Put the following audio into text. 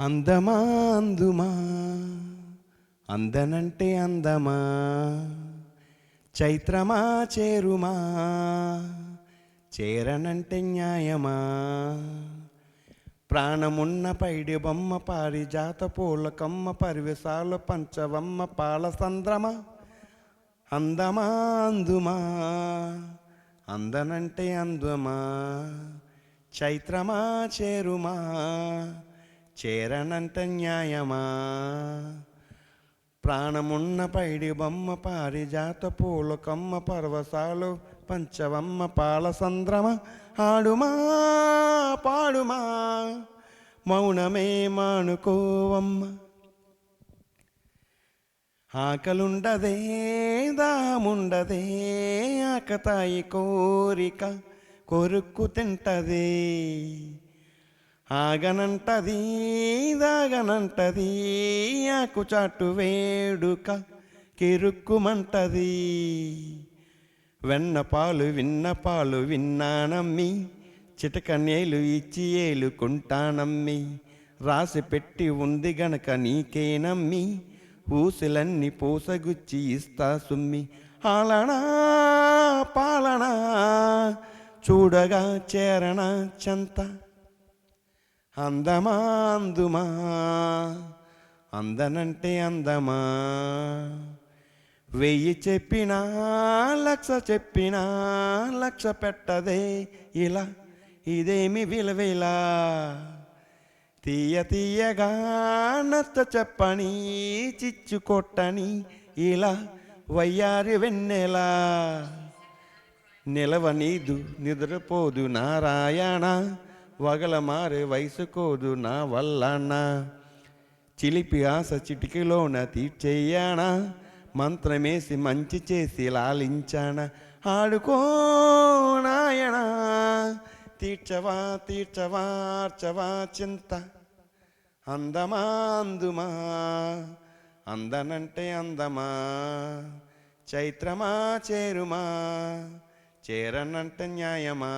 అందమా అందుమా? అందనంటే అందమా? చైత్రమా చేరుమా? చేరనంటే న్యాయమా? ప్రాణమున్న పైడి బొమ్మ పారిజాత పూలకమ్మ పరివేశాలు పంచవమ్మ పాల సంద్రమ అందమా అందుమా? అందనంటే అందమా? చైత్రమా చేరుమా? చేరనంత న్యాయమా? ప్రాణమున్న పైడి బొమ్మ పారిజాత పూలకమ్మ పర్వసాలు పంచవమ్మ పాల సంద్రమ ఆడుమా పాడుమా? మౌనమే మానుకోవమ్మ. ఆకలుండదే దాముండదే ఆకతాయి కోరిక కొరుక్కు తింటదే. ఆగనంటది దాగనంటది ఆకు చాటు వేడుక కిరుక్కుమంటది. వెన్నపాలు విన్నపాలు విన్నానమ్మి చిటక నేలు ఇచ్చి ఏలుకుంటానమ్మి రాసి పెట్టి ఉంది గనక నీకేనమ్మి ఊసులన్నీ పూసగుచ్చి ఇస్తా సుమ్మి. ఆలనా పాలనా చూడగా చేరణ చెంత. అందమా అందుమా? అందనంటే అందమా? వెయ్యి చెప్పినా లక్ష చెప్పినా లక్ష పెట్టదే ఇలా? ఇదేమి విలువేలా? తీయ తీయగా నచ్చ చెప్పని చిచ్చు కొట్టని ఇలా? వయ్యారి వెన్నెలా. నిలవ నీదు నిద్రపోదు నారాయణ. వగల మారే వయసుకోదు నా వల్లన? చిలిపి ఆశ చిటికలోన తీర్చేయానా? మంత్రమేసి మంచి చేసి లాలించాన? ఆడుకో నాయన. తీర్చవా తీర్చవార్చవా చింత. అందమా అందుమా? అందనంటే అందమా? చైత్రమా చేరుమా? చేరనంటే న్యాయమా?